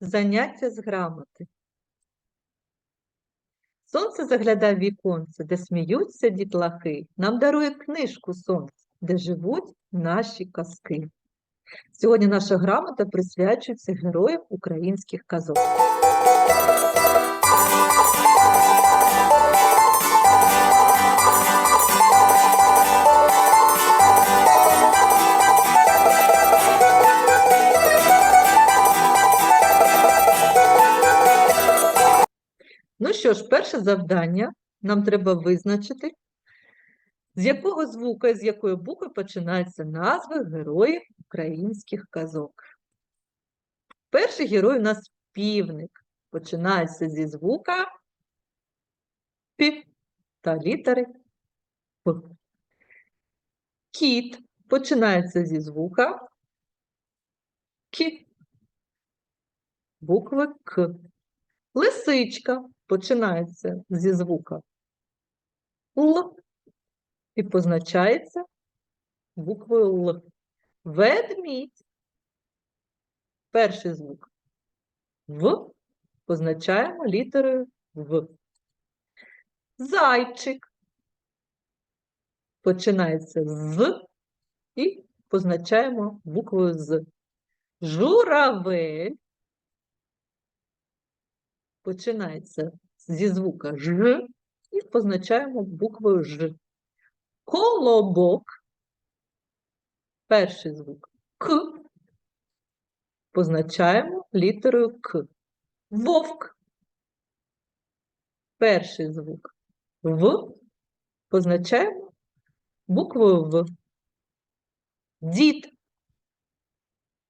Заняття з грамоти. Сонце заглядає віконце, де сміються дітлахи. Нам дарує книжку сонце, де живуть наші казки. Сьогодні наша грамота присвячується героям українських казок. Що ж, перше завдання нам треба визначити, з якого звука і з якої букви починаються назви героїв українських казок. Перший герой у нас півник. Починається зі звука П та літери П. Кіт починається зі звука К, букви К. Лисичка починається зі звука Л і позначається буквою Л. Ведмідь. Перший звук В позначаємо літерою В. Зайчик починається з і позначаємо буквою З. Журавель починається зі звука Ж і позначаємо буквою Ж. Колобок. Перший звук К. Позначаємо літерою К. Вовк. Перший звук В. Позначаємо буквою В. Дід.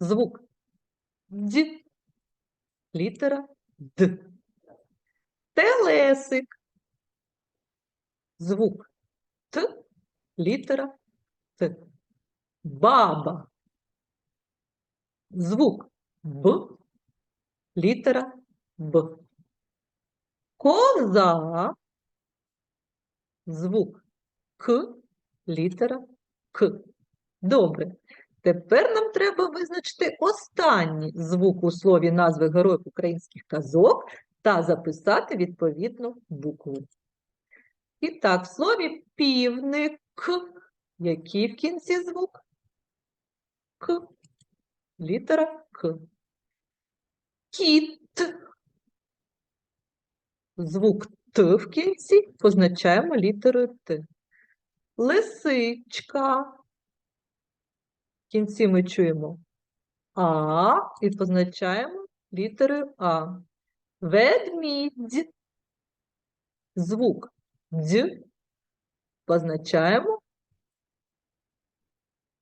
Звук Д. Літера Д. Телесик. Звук Т, літера Т. Баба. Звук Б, літера Б. Коза. Звук К, літера К. Добре. Тепер нам треба визначити останній звук у слові назви героїв українських казок та записати відповідну букву. І так, в слові півник, який в кінці звук? К. Літера К. Кіт. Звук Т в кінці позначаємо літерою Т. Лисичка. В кінці ми чуємо А і позначаємо літерою А. Ведмідь. Звук Дь позначаємо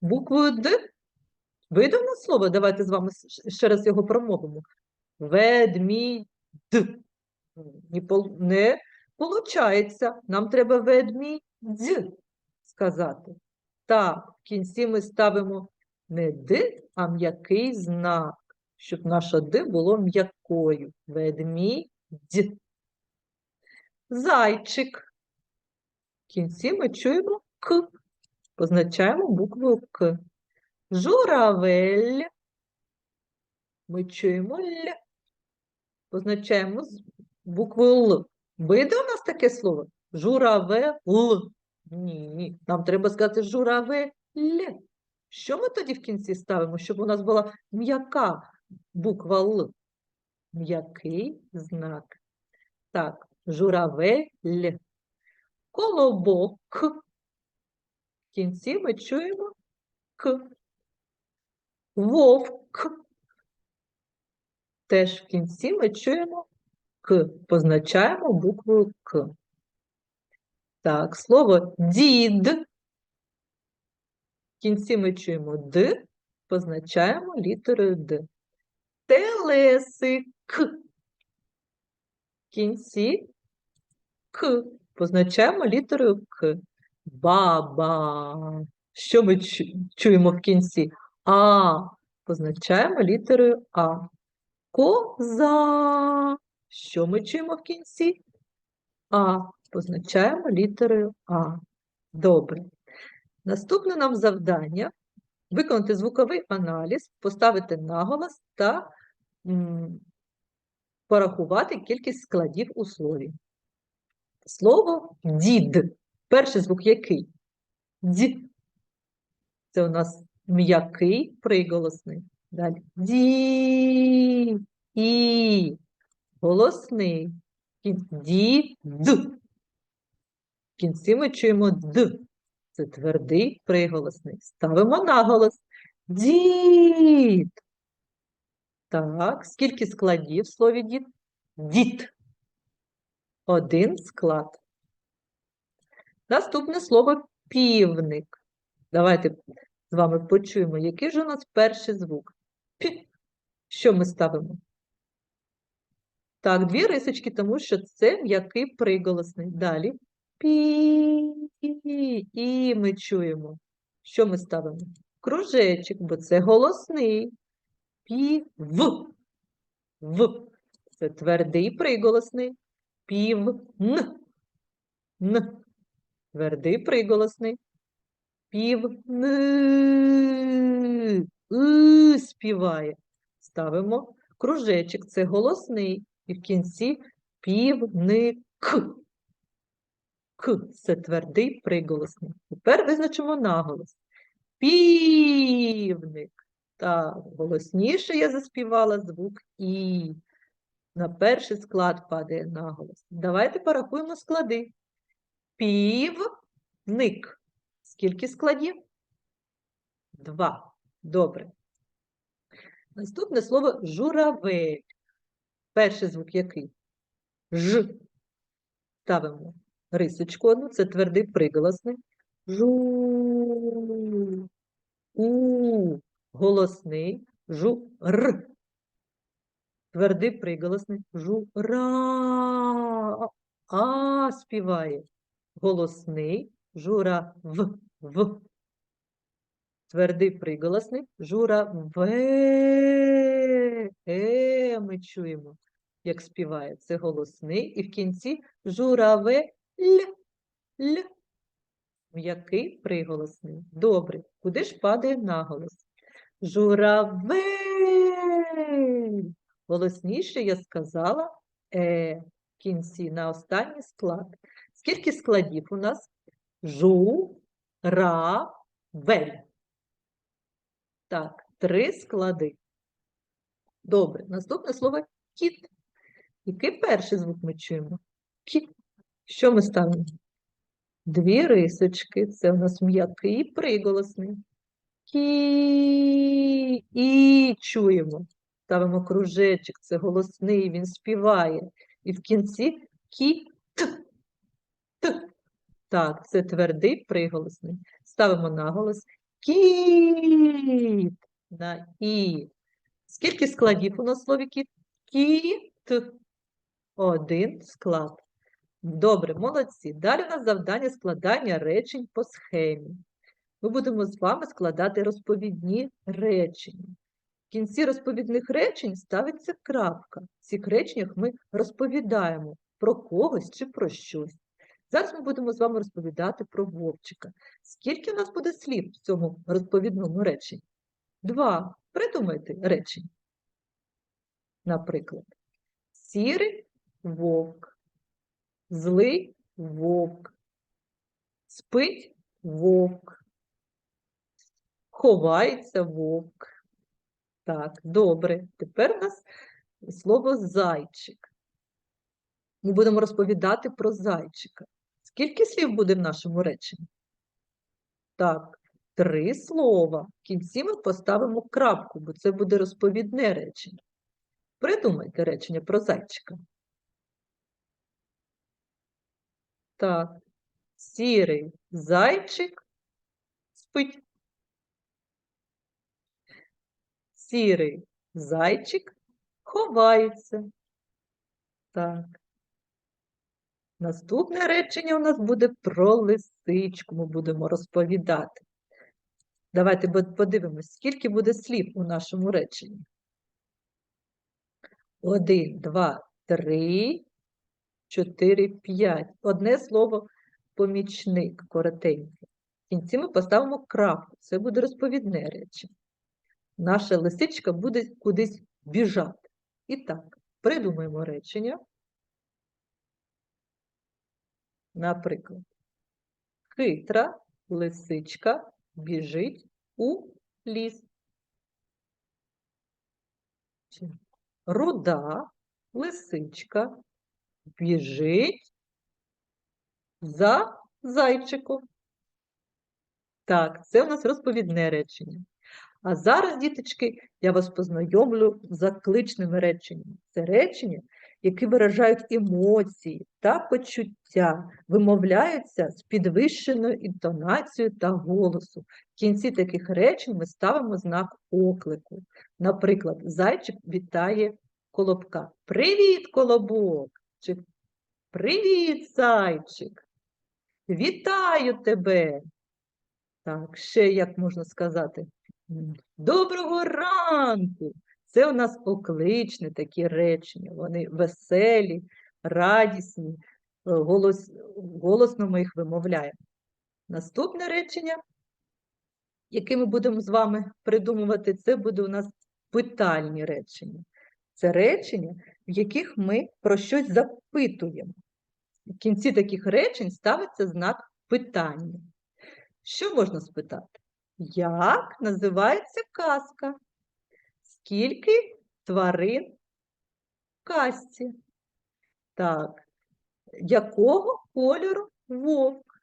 буквою Д. Видно слово? Давайте з вами ще раз його промовимо. Ведмідь. Не, пол- не получається. Нам треба ведмідь сказати. Так, в кінці ми ставимо не Д, а м'який знак, щоб наша Д було м'якою. Ведмідь. Зайчик. В кінці ми чуємо К. Позначаємо буквою К. Журавель. Ми чуємо Л. Позначаємо з буквою Л. Вийде у нас таке слово? Журавель. Ні, нам треба сказати журавель. Що ми тоді в кінці ставимо, щоб у нас була м'яка буква Л? М'який знак. Так, журавель. Колобок. В кінці ми чуємо К. Вовк. Теж в кінці ми чуємо К. Позначаємо буквою К. Так, слово дід. В кінці ми чуємо Д, позначаємо літерою Д. Телесик. В кінці К. Позначаємо літерою К. Баба. Що ми чуємо в кінці? А. Позначаємо літерою А. Коза. Що ми чуємо в кінці? А. Позначаємо літерою А. Добре. Наступне нам завдання виконати звуковий аналіз, поставити наголос та порахувати кількість складів у слові. Слово дід. Перший звук який? Д. Це у нас м'який приголосний. Далі. Ді. І. Голосний. Ді. Д. В кінці ми чуємо д. Це твердий приголосний. Ставимо наголос. Дід. Так, скільки складів в слові дід? Дід. Один склад. Наступне слово півник. Давайте з вами почуємо, який ж у нас перший звук. Пі. Що ми ставимо? Так, дві рисочки, тому що це м'який приголосний. Далі. Пі. І ми чуємо. Що ми ставимо? Кружечок, бо це голосний. Пів. В. Це твердий приголосний. Пів. Н. Н. Твердий приголосний. Пів. Н. И співає. Ставимо кружечок. Це голосний. І в кінці півник. К. Це твердий приголосний. Тепер визначимо наголос. Півник. Так, голосніше я заспівала звук І. На перший склад падає наголос. Давайте порахуємо склади. Півник. Скільки складів? Два. Добре. Наступне слово журавель. Перший звук який? Ж. Ставимо рисочку одну, це твердий приголосний. Жу. У. Голосний. Жу-р. Твердий приголосний. Жура. А співає. Голосний. Жура в. В. Твердий приголосний. Жура в. Е, ми чуємо, як співає. Це голосний. І в кінці жураве л. Л. М'який приголосний. Добре. Куди ж падає наголос? Журавель. Голосніше я сказала е в кінці на останній склад. Скільки складів у нас? Жу, ра, вель. Так, три склади. Добре, наступне слово кіт. Який перший звук ми чуємо? Кіт. Що ми ставимо? Дві рисочки. Це у нас м'який приголосний. Кі і чуємо. Ставимо кружечок, це голосний, він співає. І в кінці кі т. Так, це твердий приголосний. Ставимо наголос. Кіт. На і. Скільки складів у нас слові кіт? Кіт. Один склад. Добре, молодці. Далі у нас завдання складання речень по схемі. Ми будемо з вами складати розповідні речення. В кінці розповідних речень ставиться крапка. В цих реченнях ми розповідаємо про когось чи про щось. Зараз ми будемо з вами розповідати про Вовчика. Скільки у нас буде слів в цьому розповідному реченні? Два. Придумайте речення. Наприклад, сірий вовк, злий вовк, спить вовк, ховається вовк. Так, добре. Тепер у нас слово зайчик. Ми будемо розповідати про зайчика. Скільки слів буде в нашому реченні? Так, три слова. В кінці ми поставимо крапку, бо це буде розповідне речення. Придумайте речення про зайчика. Так, сірий зайчик спить. Сірий зайчик ховається. Так. Наступне речення у нас буде про лисичку. Ми будемо розповідати. Давайте подивимось, скільки буде слів у нашому реченні. Один, два, три, чотири, п'ять. Одне слово помічник коротеньке. В кінці ми поставимо крапку. Це буде розповідне речення. Наша лисичка буде кудись біжати. І так, Придумаємо речення. Наприклад, хитра лисичка біжить у ліс. Руда лисичка біжить за зайчиком. Так, це у нас розповідне речення. А зараз, діточки, я вас познайомлю з закличними реченнями. Це речення, які виражають емоції та почуття, вимовляються з підвищеною інтонацією та голосу. В кінці таких речень ми ставимо знак оклику. Наприклад, зайчик вітає колобка. Привіт, колобок! Чи Привіт, зайчик! Вітаю тебе! Так, ще як можна сказати? Доброго ранку! Це у нас окличні такі речення. Вони веселі, радісні, е, голос, голосно ми їх вимовляємо. Наступне речення, яке ми будемо з вами придумувати, це буде у нас питальні речення. Це речення, в яких ми про щось запитуємо. В кінці таких речень ставиться знак питання. Що можна спитати? Як називається казка? Скільки тварин в казці? Так. Якого кольору вовк?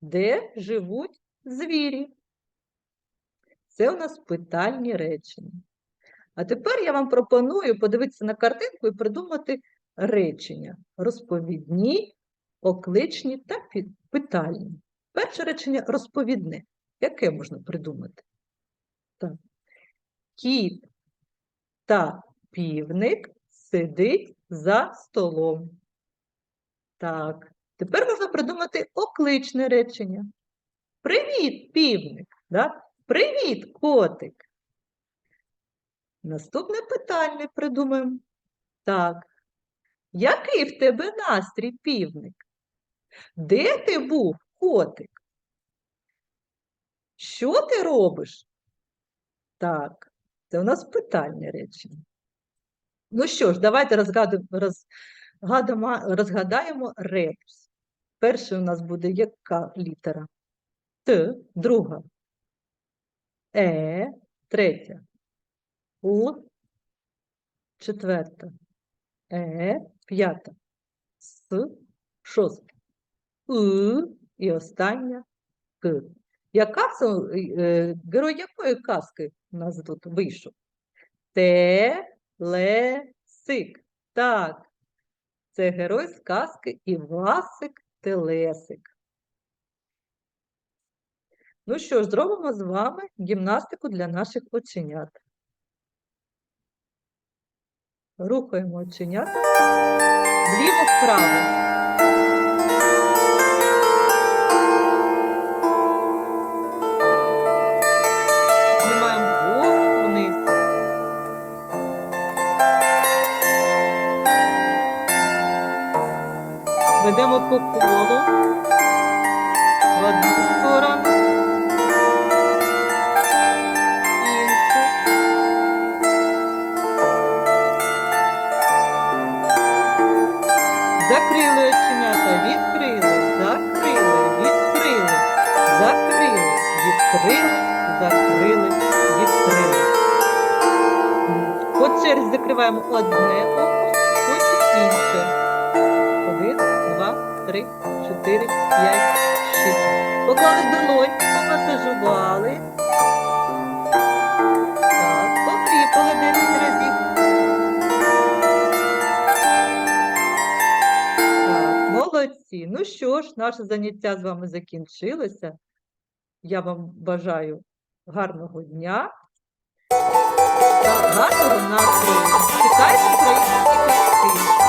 Де живуть звірі? Це у нас питальні речення. А тепер я вам пропоную подивитися на картинку і придумати речення. Розповідні, окличні та питальні. Перше речення розповідне. Яке можна придумати? Так. Кіт та півник сидить за столом. Так. Тепер можна придумати окличне речення. Привіт, півник! Да? Привіт, котик! Наступне питання придумаємо. Так. Який в тебе настрій, півник? Де ти був, котик? Що ти робиш? Так, це у нас питальне речення. Ну що ж, давайте розгадаємо, розгадаємо, ребус. Перший у нас буде яка літера? Т, друга. Е, третя. Л, четверта. Е, п'ята. С, шоста. И і остання К. Яка е, герой якої казки у нас тут вийшов? Телесик. Так, це герой з казки Івасик Телесик. Ну що ж, зробимо з вами гімнастику для наших оченят. Рухаємо оченята вліво-вправо. Ведемо по колу в що ж, наше заняття з вами закінчилося. Я вам бажаю гарного дня та гарного настрою. Читайте українські казки.